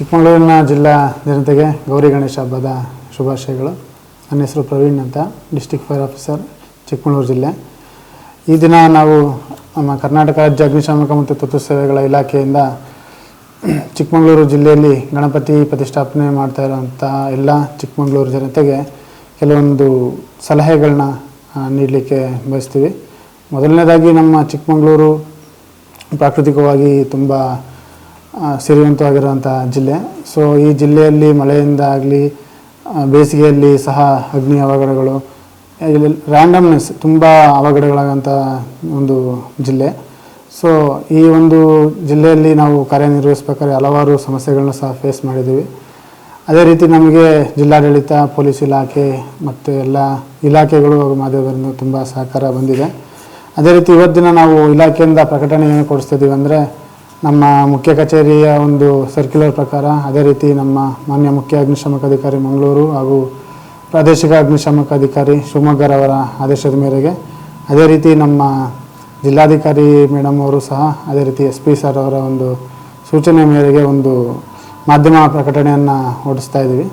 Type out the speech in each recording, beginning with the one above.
ಚಿಕ್ಕಮಗಳೂರಿನ ಜಿಲ್ಲಾ ಜನತೆಗೆ ಗೌರಿ ಗಣೇಶ ಹಬ್ಬದ ಶುಭಾಶಯಗಳು. ನನ್ನ ಹೆಸರು ಪ್ರವೀಣ್ ಅಂತ, ಡಿಸ್ಟಿಕ್ ಫೈರ್ ಆಫೀಸರ್, ಚಿಕ್ಕಮಗಳೂರು ಜಿಲ್ಲೆ. ಈ ದಿನ ನಾವು ನಮ್ಮ ಕರ್ನಾಟಕ ರಾಜ್ಯ ಅಗ್ನಿಶಾಮಕ ಮತ್ತು ತುರ್ತು ಸೇವೆಗಳ ಇಲಾಖೆಯಿಂದ ಚಿಕ್ಕಮಗಳೂರು ಜಿಲ್ಲೆಯಲ್ಲಿ ಗಣಪತಿ ಪ್ರತಿಷ್ಠಾಪನೆ ಮಾಡ್ತಾ ಇರೋವಂಥ ಎಲ್ಲ ಚಿಕ್ಕಮಗಳೂರು ಜನತೆಗೆ ಕೆಲವೊಂದು ಸಲಹೆಗಳನ್ನ ನೀಡಲಿಕ್ಕೆ ಬಯಸ್ತೀವಿ. ಮೊದಲನೇದಾಗಿ ನಮ್ಮ ಚಿಕ್ಕಮಗಳೂರು ಪ್ರಾಕೃತಿಕವಾಗಿ ತುಂಬ ಸಿರಿವಂತವಾಗಿರುವಂಥ ಜಿಲ್ಲೆ. ಸೊ ಈ ಜಿಲ್ಲೆಯಲ್ಲಿ ಮಳೆಯಿಂದ ಆಗಲಿ ಬೇಸಿಗೆಯಲ್ಲಿ ಸಹ ಅಗ್ನಿ ಅವಘಡಗಳು ರ್ಯಾಂಡಮ್ನೆಸ್ ತುಂಬ ಅವಘಡಗಳಾಗಂಥ ಒಂದು ಜಿಲ್ಲೆ. ಸೊ ಈ ಒಂದು ಜಿಲ್ಲೆಯಲ್ಲಿ ನಾವು ಕಾರ್ಯನಿರ್ವಹಿಸ್ಬೇಕಾದ್ರೆ ಹಲವಾರು ಸಮಸ್ಯೆಗಳನ್ನ ಸಹ ಫೇಸ್ ಮಾಡಿದ್ದೀವಿ. ಅದೇ ರೀತಿ ನಮಗೆ ಜಿಲ್ಲಾಡಳಿತ, ಪೊಲೀಸ್ ಇಲಾಖೆ ಮತ್ತು ಎಲ್ಲ ಇಲಾಖೆಗಳು ಮಾಧ್ಯಮದಿಂದ ತುಂಬ ಸಹಕಾರ ಬಂದಿದೆ. ಅದೇ ರೀತಿ ಇವತ್ತಿನ ನಾವು ಇಲಾಖೆಯಿಂದ ಪ್ರಕಟಣೆ ಏನು ಕೊಡಿಸ್ತಿದ್ದೀವಿ ಅಂದರೆ ನಮ್ಮ ಮುಖ್ಯ ಕಚೇರಿಯ ಒಂದು ಸರ್ಕ್ಯುಲರ್ ಪ್ರಕಾರ ಅದೇ ರೀತಿ ನಮ್ಮ ಮಾನ್ಯ ಮುಖ್ಯ ಅಗ್ನಿಶಾಮಕ ಅಧಿಕಾರಿ ಮಂಗಳೂರು ಹಾಗೂ ಪ್ರಾದೇಶಿಕ ಅಗ್ನಿಶಾಮಕ ಅಧಿಕಾರಿ ಶಿವಮೊಗ್ಗರವರ ಆದೇಶದ ಮೇರೆಗೆ ಅದೇ ರೀತಿ ನಮ್ಮ ಜಿಲ್ಲಾಧಿಕಾರಿ ಮೇಡಮ್ ಅವರು ಸಹ ಅದೇ ರೀತಿ ಎಸ್ ಪಿ ಸರ್ ಅವರ ಒಂದು ಸೂಚನೆ ಮೇರೆಗೆ ಒಂದು ಮಾಧ್ಯಮ ಪ್ರಕಟಣೆಯನ್ನು ಹೊರಡಿಸ್ತಾ ಇದ್ದೀವಿ.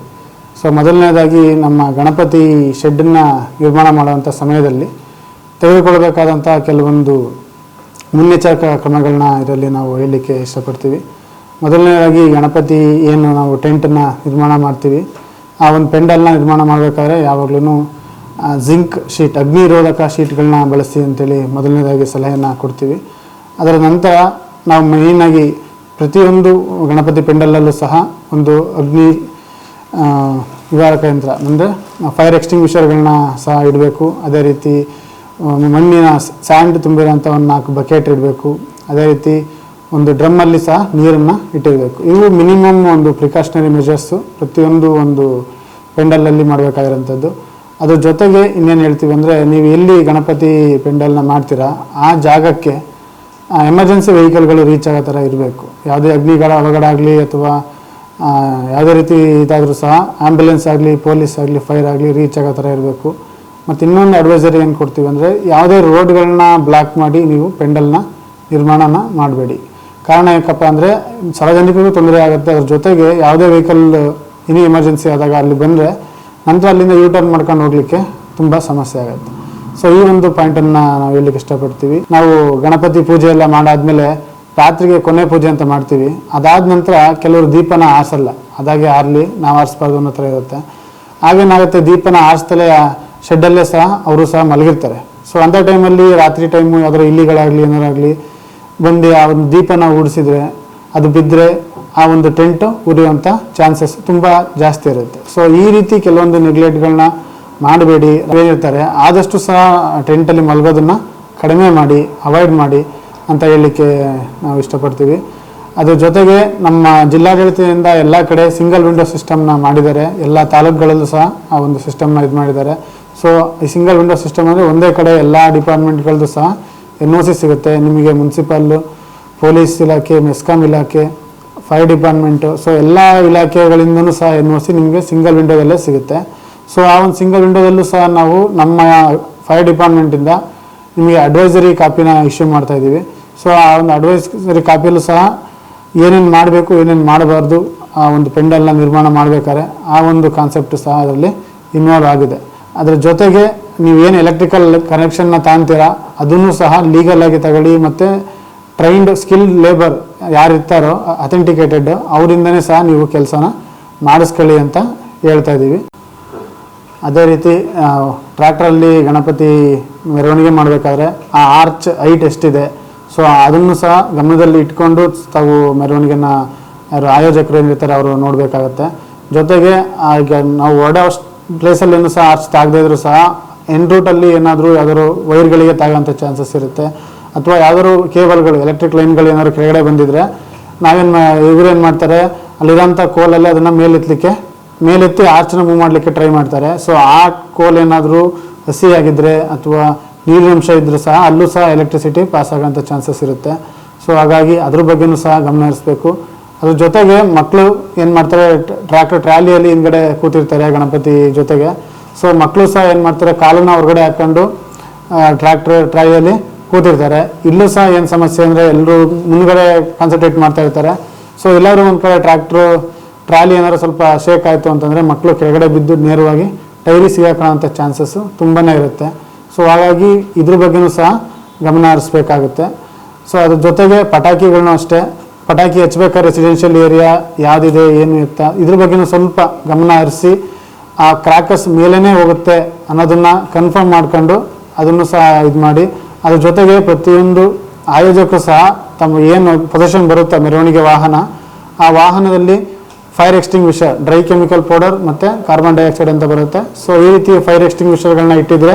ಸೊ, ಮೊದಲನೇದಾಗಿ ನಮ್ಮ ಗಣಪತಿ ಶೆಡ್ಡನ್ನು ನಿರ್ಮಾಣ ಮಾಡುವಂಥ ಸಮಯದಲ್ಲಿ ತೆಗೆದುಕೊಳ್ಳಬೇಕಾದಂಥ ಕೆಲವೊಂದು ಮುನ್ನೆಚ್ಚರಿಕಾ ಕ್ರಮಗಳನ್ನ ಇದರಲ್ಲಿ ನಾವು ಹೇಳಲಿಕ್ಕೆ ಇಷ್ಟಪಡ್ತೀವಿ. ಮೊದಲನೇದಾಗಿ ಗಣಪತಿ ಏನು ನಾವು ಟೆಂಟನ್ನು ನಿರ್ಮಾಣ ಮಾಡ್ತೀವಿ. ಆ ಒಂದು ಪೆಂಡಲ್ನ ನಿರ್ಮಾಣ ಮಾಡಬೇಕಾದ್ರೆ ಯಾವಾಗಲೂ ಜಿಂಕ್ ಶೀಟ್, ಅಗ್ನಿರೋಧಕ ಶೀಟ್ಗಳನ್ನ ಬಳಸಿ ಅಂತೇಳಿ ಮೊದಲನೇದಾಗಿ ಸಲಹೆಯನ್ನು ಕೊಡ್ತೀವಿ. ಅದರ ನಂತರ ನಾವು ಮೇಯ್ನಾಗಿ ಪ್ರತಿಯೊಂದು ಗಣಪತಿ ಪೆಂಡಲಲ್ಲೂ ಸಹ ಒಂದು ಅಗ್ನಿ ನಿವಾರಕ ಯಂತ್ರ, ಅಂದರೆ ಫೈರ್ ಎಕ್ಸ್ಟಿಂಗ್ವಿಷರ್ಗಳನ್ನ ಸಹ ಇಡಬೇಕು. ಅದೇ ರೀತಿ ಮಣ್ಣಿನ ಸ್ಯಾಂಡ್ ತುಂಬಿರೋಂಥ ಒಂದು ನಾಲ್ಕು ಬಕೆಟ್ ಇಡಬೇಕು. ಅದೇ ರೀತಿ ಒಂದು ಡ್ರಮ್ಮಲ್ಲಿ ಸಹ ನೀರನ್ನು ಇಟ್ಟಿರಬೇಕು. ಇವು ಮಿನಿಮಮ್ ಒಂದು ಪ್ರಿಕಾಷನರಿ ಮೆಜರ್ಸು ಪ್ರತಿಯೊಂದು ಒಂದು ಪೆಂಡಲಲ್ಲಿ ಮಾಡಬೇಕಾಗಿರೋಂಥದ್ದು ಅದ್ರ ಜೊತೆಗೆ ಇನ್ನೇನು ಹೇಳ್ತೀವಿ ಅಂದರೆ ನೀವು ಎಲ್ಲಿ ಗಣಪತಿ ಪೆಂಡಲ್ನ ಮಾಡ್ತೀರಾ, ಆ ಜಾಗಕ್ಕೆ ಎಮರ್ಜೆನ್ಸಿ ವೆಹಿಕಲ್ಗಳು ರೀಚ್ ಆಗೋ ಥರ ಇರಬೇಕು. ಯಾವುದೇ ಅಗ್ನಿಗಳ ಅವಘಡ ಆಗಲಿ ಅಥವಾ ಯಾವುದೇ ರೀತಿ ಇದಾದರೂ ಸಹ ಆ್ಯಂಬುಲೆನ್ಸ್ ಆಗಲಿ ಪೊಲೀಸ್ ಆಗಲಿ ಫೈರ್ ಆಗಲಿ ರೀಚ್ ಆಗೋ ಥರ ಇರಬೇಕು. ಮತ್ತು ಇನ್ನೊಂದು ಅಡ್ವೈಸರಿ ಏನು ಕೊಡ್ತೀವಿ ಅಂದರೆ ಯಾವುದೇ ರೋಡ್ಗಳನ್ನ ಬ್ಲಾಕ್ ಮಾಡಿ ನೀವು ಪೆಂಡಲ್ನ ನಿರ್ಮಾಣನ ಮಾಡಬೇಡಿ. ಕಾರಣ ಏಕಪ್ಪ ಅಂದರೆ ಸಾರ್ವಜನಿಕರಿಗೂ ತೊಂದರೆ ಆಗುತ್ತೆ, ಅದ್ರ ಜೊತೆಗೆ ಯಾವುದೇ ವೆಹಿಕಲ್ ಇನ್ನೂ ಎಮರ್ಜೆನ್ಸಿ ಆದಾಗ ಅಲ್ಲಿ ಬಂದರೆ ನಂತರ ಅಲ್ಲಿಂದ ಯೂ ಟರ್ನ್ ಮಾಡ್ಕೊಂಡು ಹೋಗ್ಲಿಕ್ಕೆ ತುಂಬ ಸಮಸ್ಯೆ ಆಗುತ್ತೆ. ಸೊ ಈ ಒಂದು ಪಾಯಿಂಟನ್ನು ನಾವು ಹೇಳಲಿಕ್ಕೆ ಇಷ್ಟಪಡ್ತೀವಿ. ನಾವು ಗಣಪತಿ ಪೂಜೆ ಎಲ್ಲ ಮಾಡಾದ್ಮೇಲೆ ರಾತ್ರಿಗೆ ಕೊನೆ ಪೂಜೆ ಅಂತ ಮಾಡ್ತೀವಿ. ಅದಾದ ನಂತರ ಕೆಲವರು ದೀಪನ ಆರಿಸಲ್ಲ ಅದಾಗೆ ಆರಲಿ ನಾವು ಆರಿಸ್ಬಾರ್ದು ಅನ್ನೋ ಥರ ಇರುತ್ತೆ. ಹಾಗೇನಾಗುತ್ತೆ, ದೀಪನ ಆರಿಸ್ತಲೇ ಶೆಡ್ಡಲ್ಲೇ ಸಹ ಅವರು ಸಹ ಮಲಗಿರ್ತಾರೆ. ಸೊ ಅಂಥ ಟೈಮಲ್ಲಿ ರಾತ್ರಿ ಟೈಮು ಯಾವ್ದಾದ್ರು ಇಲಿಗಳಾಗಲಿ, ಏನಾರಾಗಲಿ, ಬಂದು ಆ ಒಂದು ದೀಪನ ಉಡಿಸಿದ್ರೆ, ಅದು ಬಿದ್ದರೆ ಆ ಒಂದು ಟೆಂಟ್ ಉರಿಯುವಂಥ ಚಾನ್ಸಸ್ ತುಂಬ ಜಾಸ್ತಿ ಇರುತ್ತೆ. ಸೊ ಈ ರೀತಿ ಕೆಲವೊಂದು ನೆಗ್ಲೆಕ್ಟ್ಗಳನ್ನ ಮಾಡಬೇಡಿ ಹೇಳಿರ್ತಾರೆ. ಆದಷ್ಟು ಸಹ ಟೆಂಟಲ್ಲಿ ಮಲಗೋದನ್ನು ಕಡಿಮೆ ಮಾಡಿ ಅವಾಯ್ಡ್ ಮಾಡಿ ಅಂತ ಹೇಳಲಿಕ್ಕೆ ನಾವು ಇಷ್ಟಪಡ್ತೀವಿ. ಅದ್ರ ಜೊತೆಗೆ ನಮ್ಮ ಜಿಲ್ಲಾಡಳಿತದಿಂದ ಎಲ್ಲ ಕಡೆ ಸಿಂಗಲ್ ವಿಂಡೋ ಸಿಸ್ಟಮ್ನ ಮಾಡಿದ್ದಾರೆ. ಎಲ್ಲ ತಾಲೂಕುಗಳಲ್ಲೂ ಸಹ ಆ ಒಂದು ಸಿಸ್ಟಮ್ನ ಇದು ಮಾಡಿದ್ದಾರೆ ಸೊ ಈ ಸಿಂಗಲ್ ವಿಂಡೋ ಸಿಸ್ಟಮ್ ಅಂದರೆ ಒಂದೇ ಕಡೆ ಎಲ್ಲ ಡಿಪಾರ್ಟ್ಮೆಂಟ್ಗಳದ್ದು ಸಹ ಎನ್ ಒ ಸಿ ಸಿಗುತ್ತೆ. ನಿಮಗೆ ಮುನ್ಸಿಪಲ್ ಪೊಲೀಸ್ ಇಲಾಖೆ ಮೆಸ್ಕಾಂ ಇಲಾಖೆ ಫೈರ್ ಡಿಪಾರ್ಟ್ಮೆಂಟು ಸೊ ಎಲ್ಲ ಇಲಾಖೆಗಳಿಂದನೂ ಸಹ ಎನ್ ಒ ಸಿ ನಿಮಗೆ ಸಿಂಗಲ್ ವಿಂಡೋದಲ್ಲೇ ಸಿಗುತ್ತೆ. ಸೊ ಆ ಒಂದು ಸಿಂಗಲ್ ವಿಂಡೋದಲ್ಲೂ ಸಹ ನಾವು ನಮ್ಮ ಫೈರ್ ಡಿಪಾರ್ಟ್ಮೆಂಟಿಂದ ನಿಮಗೆ ಅಡ್ವೈಸರಿ ಕಾಪಿನ ಇಶ್ಯೂ ಮಾಡ್ತಾ ಇದ್ದೀವಿ. ಸೊ ಆ ಒಂದು ಅಡ್ವೈಸರಿ ಕಾಪಿಯಲ್ಲೂ ಸಹ ಏನೇನು ಮಾಡಬೇಕು, ಏನೇನು ಮಾಡಬಾರ್ದು, ಆ ಒಂದು ಪೆಂಡಲ್ನ ನಿರ್ಮಾಣ ಮಾಡಬೇಕಾದ್ರೆ ಆ ಒಂದು ಕಾನ್ಸೆಪ್ಟ್ ಸಹ ಅದರಲ್ಲಿ ಇನ್ವಾಲ್ವ್ ಆಗಿದೆ. ಅದರ ಜೊತೆಗೆ ನೀವು ಏನು ಎಲೆಕ್ಟ್ರಿಕಲ್ ಕನೆಕ್ಷನ್ನ ತಾಂತೀರಾ ಅದನ್ನು ಸಹ ಲೀಗಲ್ ಆಗಿ ತಗೊಳ್ಳಿ ಮತ್ತು ಟ್ರೈನ್ಡ್ ಸ್ಕಿಲ್ ಲೇಬರ್ ಯಾರು ಇರ್ತಾರೋ ಅಥೆಂಟಿಕೇಟೆಡ್ ಅವರಿಂದನೇ ಸಹ ನೀವು ಕೆಲಸನ ಮಾಡಿಸ್ಕೊಳ್ಳಿ ಅಂತ ಹೇಳ್ತಾ ಇದ್ದೀವಿ. ಅದೇ ರೀತಿ ಟ್ರ್ಯಾಕ್ಟ್ರಲ್ಲಿ ಗಣಪತಿ ಮೆರವಣಿಗೆ ಮಾಡಬೇಕಾದ್ರೆ ಆ ಆರ್ಚ್ ಹೈಟ್ ಎಷ್ಟಿದೆ ಸೊ ಅದನ್ನು ಸಹ ಗಮನದಲ್ಲಿ ಇಟ್ಕೊಂಡು ತಾವು ಮೆರವಣಿಗೆನ ಯಾರು ಆಯೋಜಕರು ಏನಿರ್ತಾರೆ ಅವರು ನೋಡಬೇಕಾಗತ್ತೆ. ಜೊತೆಗೆ ಈಗ ನಾವು ಹೊರಡೋ ಪ್ಲೇಸಲ್ಲಿ ಏನು ಸಹ ಆರ್ಚ್ ತಾಗದೇ ಇದ್ರೂ ಸಹ ಎನ್ ರೂಟಲ್ಲಿ ಏನಾದರೂ ಯಾವ್ದಾದ್ರು ವೈರ್ಗಳಿಗೆ ತಾಗೋಂಥ ಚಾನ್ಸಸ್ ಇರುತ್ತೆ. ಅಥವಾ ಯಾವ್ದಾದ್ರು ಕೇಬಲ್ಗಳು ಎಲೆಕ್ಟ್ರಿಕ್ ಲೈನ್ಗಳು ಏನಾದ್ರು ಕೆಳಗಡೆ ಬಂದಿದ್ರೆ ನಾವೇನು ಇವ್ರು ಏನು ಮಾಡ್ತಾರೆ, ಅಲ್ಲಿರೋಂಥ ಕೋಲಲ್ಲಿ ಅದನ್ನು ಮೇಲೆತ್ತಲಿಕ್ಕೆ ಮೇಲೆತ್ತಿ ಆರ್ಚನ್ನ ಮೂವ್ ಮಾಡಲಿಕ್ಕೆ ಟ್ರೈ ಮಾಡ್ತಾರೆ. ಸೊ ಆ ಕೋಲ್ ಏನಾದರೂ ಹಸಿಯಾಗಿದ್ದರೆ ಅಥವಾ ನೀರಿನ ನೀರಿನಂಶ ಇದ್ದರೂ ಸಹ ಅಲ್ಲೂ ಸಹ ಎಲೆಕ್ಟ್ರಿಸಿಟಿ ಪಾಸ್ ಆಗೋಂಥ ಚಾನ್ಸಸ್ ಇರುತ್ತೆ. ಸೊ ಹಾಗಾಗಿ ಅದ್ರ ಬಗ್ಗೆನೂ ಸಹ ಗಮನ ಹರಿಸ್ಬೇಕು. ಅದ್ರ ಜೊತೆಗೆ ಮಕ್ಕಳು ಏನು ಮಾಡ್ತಾರೆ ಟ್ರ್ಯಾಕ್ಟರ್ ಟ್ರಾಲಿಯಲ್ಲಿ ಹಿಂದ್ಗಡೆ ಕೂತಿರ್ತಾರೆ ಗಣಪತಿ ಜೊತೆಗೆ. ಸೊ ಮಕ್ಕಳು ಸಹ ಏನು ಮಾಡ್ತಾರೆ ಕಾಲನ್ನ ಹೊರಗಡೆ ಹಾಕೊಂಡು ಟ್ರ್ಯಾಕ್ಟರ್ ಟ್ರಾಲಿಯಲ್ಲಿ ಕೂತಿರ್ತಾರೆ. ಇಲ್ಲೂ ಸಹ ಏನು ಸಮಸ್ಯೆ ಅಂದರೆ ಎಲ್ಲರೂ ಮುಂದ್ಗಡೆ ಕಾನ್ಸಂಟ್ರೇಟ್ ಮಾಡ್ತಾ ಇರ್ತಾರೆ. ಸೊ ಎಲ್ಲರೂ ಒಂದು ಕಡೆ ಟ್ರ್ಯಾಕ್ಟ್ರು ಟ್ರಾಲಿ ಏನಾದ್ರು ಸ್ವಲ್ಪ ಶೇಕ್ ಆಯಿತು ಅಂತಂದರೆ ಮಕ್ಕಳು ಕೆಳಗಡೆ ಬಿದ್ದು ನೇರವಾಗಿ ಟೈರಿ ಸಿಗಾಕೊಳ್ಳೋಂಥ ಚಾನ್ಸಸ್ಸು ತುಂಬಾ ಇರುತ್ತೆ. ಸೊ ಹಾಗಾಗಿ ಇದ್ರ ಬಗ್ಗೆನೂ ಸಹ ಗಮನ ಹರಿಸ್ಬೇಕಾಗುತ್ತೆ. ಸೊ ಅದ್ರ ಜೊತೆಗೆ ಪಟಾಕಿಗಳನ್ನೂ ಅಷ್ಟೇ. ಪಟಾಕಿ ಹಚ್ಬೇಕಾದ್ರೆ ರೆಸಿಡೆನ್ಷಿಯಲ್ ಏರಿಯಾ ಯಾವುದಿದೆ, ಏನು ಇತ್ತ ಇದ್ರ ಬಗ್ಗೆನೂ ಸ್ವಲ್ಪ ಗಮನ ಹರಿಸಿ, ಆ ಕ್ರ್ಯಾಕರ್ಸ್ ಮೇಲೇ ಹೋಗುತ್ತೆ ಅನ್ನೋದನ್ನ ಕನ್ಫರ್ಮ್ ಮಾಡ್ಕೊಂಡು ಅದನ್ನು ಸಹ ಇದು ಮಾಡಿ. ಅದ್ರ ಜೊತೆಗೆ ಪ್ರತಿಯೊಂದು ಆಯೋಜಕರು ಸಹ ತಮ್ಮ ಏನು ಪೊಸಿಷನ್ ಬರುತ್ತೆ ಮೆರವಣಿಗೆ ವಾಹನ, ಆ ವಾಹನದಲ್ಲಿ fire extinguisher dry chemical powder ಮತ್ತು ಕಾರ್ಬನ್ ಡೈಆಕ್ಸೈಡ್ ಅಂತ ಬರುತ್ತೆ. ಸೊ ಈ ರೀತಿ ಫೈರ್ ಎಕ್ಸ್ಟಿಂಗ್ವಿಷರ್ಗಳನ್ನ ಇಟ್ಟಿದ್ರೆ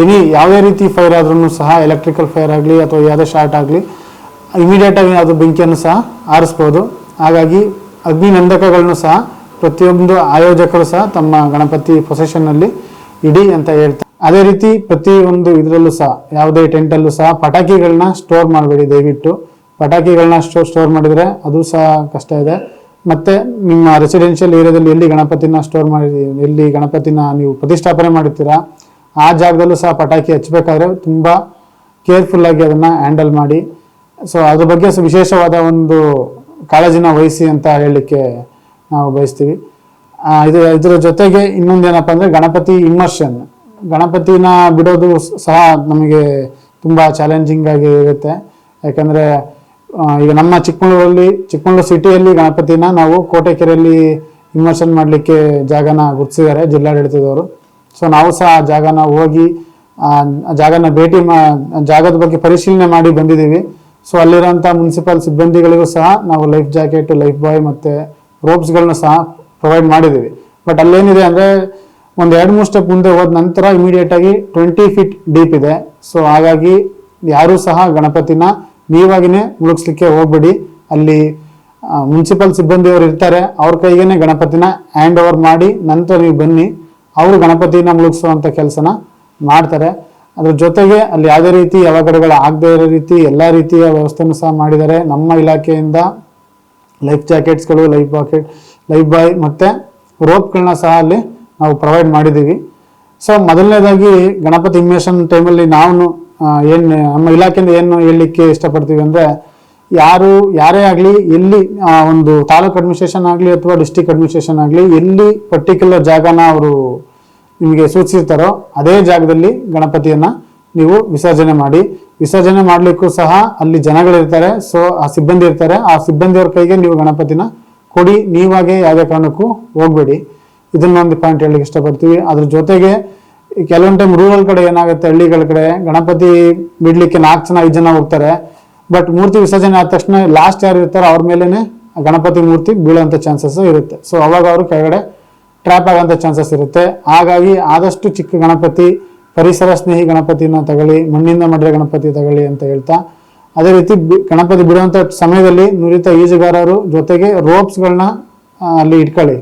ಎನಿ ಯಾವುದೇ ರೀತಿ ಫೈರ್ ಆದ್ರೂ ಸಹ ಎಲೆಕ್ಟ್ರಿಕಲ್ ಫೈರ್ ಆಗಲಿ ಅಥವಾ ಯಾವುದೇ ಶಾರ್ಟ್ ಆಗಲಿ ಇಮಿಡಿಯೇಟಾಗಿ ಅದು ಬೆಂಕಿಯನ್ನು ಸಹ ಆರಿಸ್ಬೋದು. ಹಾಗಾಗಿ ಅಗ್ನಿ ನಂದಕಗಳನ್ನು ಸಹ ಪ್ರತಿಯೊಂದು ಆಯೋಜಕರು ಸಹ ತಮ್ಮ ಗಣಪತಿ ಪೊಸೆಷನ್ನಲ್ಲಿ ಇಡಿ ಅಂತ ಹೇಳ್ತಾರೆ ಅದೇ ರೀತಿ ಪ್ರತಿಯೊಂದು ಇದರಲ್ಲೂ ಸಹ, ಯಾವುದೇ ಟೆಂಟಲ್ಲೂ ಸಹ ಪಟಾಕಿಗಳನ್ನ ಸ್ಟೋರ್ ಮಾಡಬೇಡಿ ದಯವಿಟ್ಟು. ಪಟಾಕಿಗಳನ್ನ ಸ್ಟೋರ್ ಸ್ಟೋರ್ ಮಾಡಿದರೆ ಅದು ಸಹ ಕಷ್ಟ ಇದೆ. ಮತ್ತೆ ನಿಮ್ಮ ರೆಸಿಡೆನ್ಷಿಯಲ್ ಏರಿಯಾದಲ್ಲಿ ಎಲ್ಲಿ ಗಣಪತಿನ ಸ್ಟೋರ್ ಮಾಡಿ ಎಲ್ಲಿ ಗಣಪತಿನ ನೀವು ಪ್ರತಿಷ್ಠಾಪನೆ ಮಾಡಿರ್ತೀರಾ, ಆ ಜಾಗದಲ್ಲೂ ಸಹ ಪಟಾಕಿ ಹಚ್ಚಬೇಕಾದ್ರೆ ತುಂಬ ಕೇರ್ಫುಲ್ ಆಗಿ ಅದನ್ನ ಹ್ಯಾಂಡಲ್ ಮಾಡಿ. ಸೊ ಅದ್ರ ಬಗ್ಗೆ ವಿಶೇಷವಾದ ಒಂದು ಕಾಳಜಿನ ವಹಿಸಿ ಅಂತ ಹೇಳಲಿಕ್ಕೆ ನಾವು ಬಯಸ್ತೀವಿ. ಇದು ಇದರ ಜೊತೆಗೆ ಇನ್ನೊಂದೇನಪ್ಪ ಅಂದರೆ ಗಣಪತಿ ಇಮರ್ಷನ್ ಗಣಪತಿನ ಬಿಡೋದು ಸಹ ನಮಗೆ ತುಂಬ ಚಾಲೆಂಜಿಂಗ್ ಆಗಿ ಇರುತ್ತೆ. ಯಾಕಂದ್ರೆ ಈಗ ನಮ್ಮ ಚಿಕ್ಕಮಗಳೂರಲ್ಲಿ, ಚಿಕ್ಕಮಗಳೂರು ಸಿಟಿಯಲ್ಲಿ ಗಣಪತಿನ ನಾವು ಕೋಟೆಕೆರೆಯಲ್ಲಿ ಇಮರ್ಷನ್ ಮಾಡಲಿಕ್ಕೆ ಜಾಗನ ಗುರುತಿಸಿದ್ದಾರೆ ಜಿಲ್ಲಾಡಳಿತದವರು. ಸೊ ನಾವು ಸಹ ಆ ಜಾಗನ ಹೋಗಿ ಜಾಗನ ಭೇಟಿ ಮಾ, ಜಾಗದ ಬಗ್ಗೆ ಪರಿಶೀಲನೆ ಮಾಡಿ ಬಂದಿದ್ದೀವಿ. ಸೊ ಅಲ್ಲಿರೋಂಥ ಮುನ್ಸಿಪಲ್ ಸಿಬ್ಬಂದಿಗಳಿಗೂ ಸಹ ನಾವು ಲೈಫ್ ಜಾಕೆಟ್ ಲೈಫ್ ಬಾಯ್ ಮತ್ತು ರೋಪ್ಸ್ಗಳನ್ನ ಸಹ ಪ್ರೊವೈಡ್ ಮಾಡಿದ್ದೀವಿ. ಬಟ್ ಅಲ್ಲೇನಿದೆ ಅಂದರೆ ಒಂದು ಎರಡು, ಮೂರು ಸ್ಟೆಪ್ ಮುಂದೆ ಹೋದ ನಂತರ ಇಮಿಡಿಯೇಟ್ ಆಗಿ ಟ್ವೆಂಟಿ ಫೀಟ್ ಡೀಪ್ ಇದೆ. ಸೊ ಹಾಗಾಗಿ ಯಾರೂ ಸಹ ಗಣಪತಿನ ನೀವಾಗಿನೇ ಮುಳುಗಿಸ್ಲಿಕ್ಕೆ ಹೋಗ್ಬೇಡಿ. ಅಲ್ಲಿ ಮುನ್ಸಿಪಲ್ ಸಿಬ್ಬಂದಿಯವರು ಇರ್ತಾರೆ. ಅವ್ರ ಕೈಗೇನೆ ಗಣಪತಿನ ಹ್ಯಾಂಡ್ ಓವರ್ ಮಾಡಿ ನಂತರ ನೀವು ಬನ್ನಿ. ಅವರು ಗಣಪತಿನ ಮುಳುಗಿಸುವಂಥ ಕೆಲಸನ ಮಾಡ್ತಾರೆ. ಅದ್ರ ಜೊತೆಗೆ ಅಲ್ಲಿ ಯಾವುದೇ ರೀತಿ ಅವಘಡಗಳು ಆಗದೇ ಇರೋ ರೀತಿ ಎಲ್ಲ ರೀತಿಯ ವ್ಯವಸ್ಥೆಯನ್ನು ಸಹ ಮಾಡಿದ್ದಾರೆ. ನಮ್ಮ ಇಲಾಖೆಯಿಂದ ಲೈಫ್ ಜಾಕೆಟ್ಸ್ಗಳು, ಲೈಫ್ ಬಾಕೆಟ್, ಲೈಫ್ ಬಾಯ್ ಮತ್ತು ರೋಪ್ಗಳನ್ನ ಸಹ ಅಲ್ಲಿ ನಾವು ಪ್ರೊವೈಡ್ ಮಾಡಿದ್ದೀವಿ. ಸೊ ಮೊದಲನೇದಾಗಿ ಗಣಪತಿ ಇನ್ವೇಷನ್ ಟೈಮಲ್ಲಿ ನಾವು ಏನು, ನಮ್ಮ ಇಲಾಖೆಯಿಂದ ಏನು ಹೇಳಲಿಕ್ಕೆ ಇಷ್ಟಪಡ್ತೀವಿ ಅಂದರೆ ಯಾರು, ಯಾರೇ ಆಗಲಿ ಎಲ್ಲಿ ಒಂದು ತಾಲೂಕು ಅಡ್ಮಿನಿಸ್ಟ್ರೇಷನ್ ಆಗಲಿ ಅಥವಾ ಡಿಸ್ಟಿಕ್ ಅಡ್ಮಿನಿಸ್ಟ್ರೇಷನ್ ಆಗಲಿ ಎಲ್ಲಿ ಪರ್ಟಿಕ್ಯುಲರ್ ಜಾಗನ ಅವರು ನಿಮಗೆ ಸೂಚಿಸಿರ್ತಾರೋ ಅದೇ ಜಾಗದಲ್ಲಿ ಗಣಪತಿಯನ್ನ ನೀವು ವಿಸರ್ಜನೆ ಮಾಡಿ. ವಿಸರ್ಜನೆ ಮಾಡಲಿಕ್ಕೂ ಸಹ ಅಲ್ಲಿ ಜನಗಳಿರ್ತಾರೆ. ಸೊ ಆ ಸಿಬ್ಬಂದಿ ಇರ್ತಾರೆ. ಆ ಸಿಬ್ಬಂದಿಯವ್ರ ಕೈಗೆ ನೀವು ಗಣಪತಿನ ಕೊಡಿ. ನೀವಾಗೆ ಯಾವುದೇ ಕಾರಣಕ್ಕೂ ಹೋಗ್ಬೇಡಿ. ಇದನ್ನೊಂದು ಪಾಯಿಂಟ್ ಹೇಳಲಿಕ್ಕೆ ಇಷ್ಟಪಡ್ತೀವಿ. ಅದ್ರ ಜೊತೆಗೆ ಕೆಲವೊಂದು ಟೈಮ್ ರೂರಲ್ ಕಡೆ ಏನಾಗುತ್ತೆ? ಹಳ್ಳಿಗಳ ಕಡೆ ಗಣಪತಿ ಬಿಡ್ಲಿಕ್ಕೆ ನಾಲ್ಕು ಜನ, ಐದು ಜನ ಹೋಗ್ತಾರೆ. ಬಟ್ ಮೂರ್ತಿ ವಿಸರ್ಜನೆ ಆದ ತಕ್ಷಣ ಲಾಸ್ಟ್ ಯಾರು ಇರ್ತಾರೋ ಅವ್ರ ಮೇಲೇನೆ ಗಣಪತಿ ಮೂರ್ತಿ ಬೀಳುವಂಥ ಚಾನ್ಸಸ್ ಇರುತ್ತೆ. ಸೊ ಅವಾಗ ಅವರು ಕೆಳಗಡೆ ಟ್ರ್ಯಾಪ್ ಆಗೋಂಥ ಚಾನ್ಸಸ್ ಇರುತ್ತೆ. ಹಾಗಾಗಿ ಆದಷ್ಟು ಚಿಕ್ಕ ಗಣಪತಿ, ಪರಿಸರ ಸ್ನೇಹಿ ಗಣಪತಿನ ತಗೊಳ್ಳಿ, ಮಣ್ಣಿಂದ ಮಾಡಿರೋ ಗಣಪತಿ ತಗೊಳ್ಳಿ ಅಂತ ಹೇಳ್ತಾ. ಅದೇ ರೀತಿ ಗಣಪತಿ ಬಿಡುವಂಥ ಸಮಯದಲ್ಲಿ ನುರಿತ ಈಜುಗಾರರು ಜೊತೆಗೆ ರೋಪ್ಸ್ಗಳನ್ನ ಅಲ್ಲಿ ಇಟ್ಕೊಳ್ಳಿ.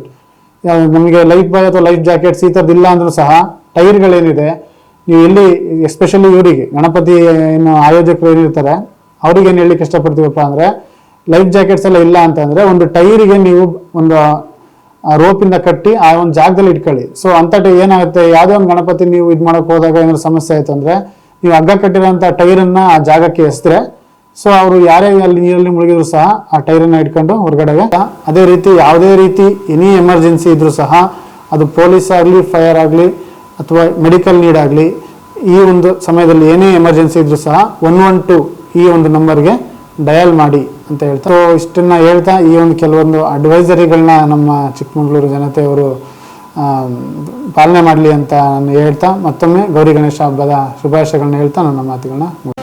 ನಮಗೆ ಲೈಫ್ ಬಾಯ್ ಅಥವಾ ಲೈಫ್ ಜಾಕೆಟ್ಸ್ ಈ ಥರದ್ದು ಅಂದರೂ ಸಹ ಟೈರ್ಗಳೇನಿದೆ, ನೀವು ಎಲ್ಲಿ, ಎಸ್ಪೆಷಲಿ ಇವರಿಗೆ ಗಣಪತಿ, ಏನು ಆಯೋಜಕರು ಏನಿರ್ತಾರೆ ಅವ್ರಿಗೆ ಏನು ಹೇಳಲಿಕ್ಕೆ ಇಷ್ಟಪಡ್ತೀವಪ್ಪ ಅಂದರೆ, ಲೈಫ್ ಜಾಕೆಟ್ಸ್ ಎಲ್ಲ ಇಲ್ಲ ಅಂತಂದರೆ ಒಂದು ಟೈರಿಗೆ ನೀವು ಒಂದು ರೋಪಿಂದ ಕಟ್ಟಿ ಆ ಒಂದು ಜಾಗದಲ್ಲಿ ಇಟ್ಕೊಳ್ಳಿ. ಸೊ ಅಂತ ಏನಾಗುತ್ತೆ? ಯಾವುದೇ ಒಂದು ಗಣಪತಿ ನೀವು ಇದು ಮಾಡಕ್ ಹೋದಾಗ ಏನಾದ್ರು ಸಮಸ್ಯೆ ಆಯ್ತು ಅಂದ್ರೆ ನೀವು ಹಗ್ಗ ಕಟ್ಟಿರೋಂಥ ಟೈರನ್ನ ಆ ಜಾಗಕ್ಕೆ ಎಸ್ದ್ರೆ ಸೊ ಅವರು ಯಾರೇ ಅಲ್ಲಿ ನೀರಲ್ಲಿ ಮುಳುಗಿದ್ರು ಸಹ ಆ ಟೈರನ್ನು ಇಟ್ಕೊಂಡು ಹೊರಗಡೆಗೆ, ಅದೇ ರೀತಿ ಯಾವುದೇ ರೀತಿ ಎನಿ ಎಮರ್ಜೆನ್ಸಿ ಇದ್ರೂ ಸಹ ಅದು ಪೊಲೀಸ್ ಆಗಲಿ ಫೈರ್ ಆಗಲಿ, ಅಥವಾ ಮೆಡಿಕಲ್ ನೀಡ್ ಆಗಲಿ, ಈ ಒಂದು ಸಮಯದಲ್ಲಿ ಏನೇ ಎಮರ್ಜೆನ್ಸಿ ಇದ್ರೂ ಸಹ ಒನ್ ಒನ್ ಟು ಈ ಒಂದು ನಂಬರ್ಗೆ ಡಯಲ್ ಮಾಡಿ ಅಂತ ಹೇಳ್ತಾ ಇಷ್ಟನ್ನ ಹೇಳ್ತಾ ಈ ಒಂದು ಕೆಲವೊಂದು ಅಡ್ವೈಸರಿಗಳನ್ನ ನಮ್ಮ ಚಿಕ್ಕಮಗಳೂರು ಜನತೆಯವರು ಪಾಲನೆ ಮಾಡಲಿ ಅಂತ ನಾನು ಹೇಳ್ತಾ ಮತ್ತೊಮ್ಮೆ ಗೌರಿ ಗಣೇಶ ಹಬ್ಬದ ಶುಭಾಶಯಗಳನ್ನ ಹೇಳ್ತಾ ನನ್ನ ಮಾತುಗಳನ್ನ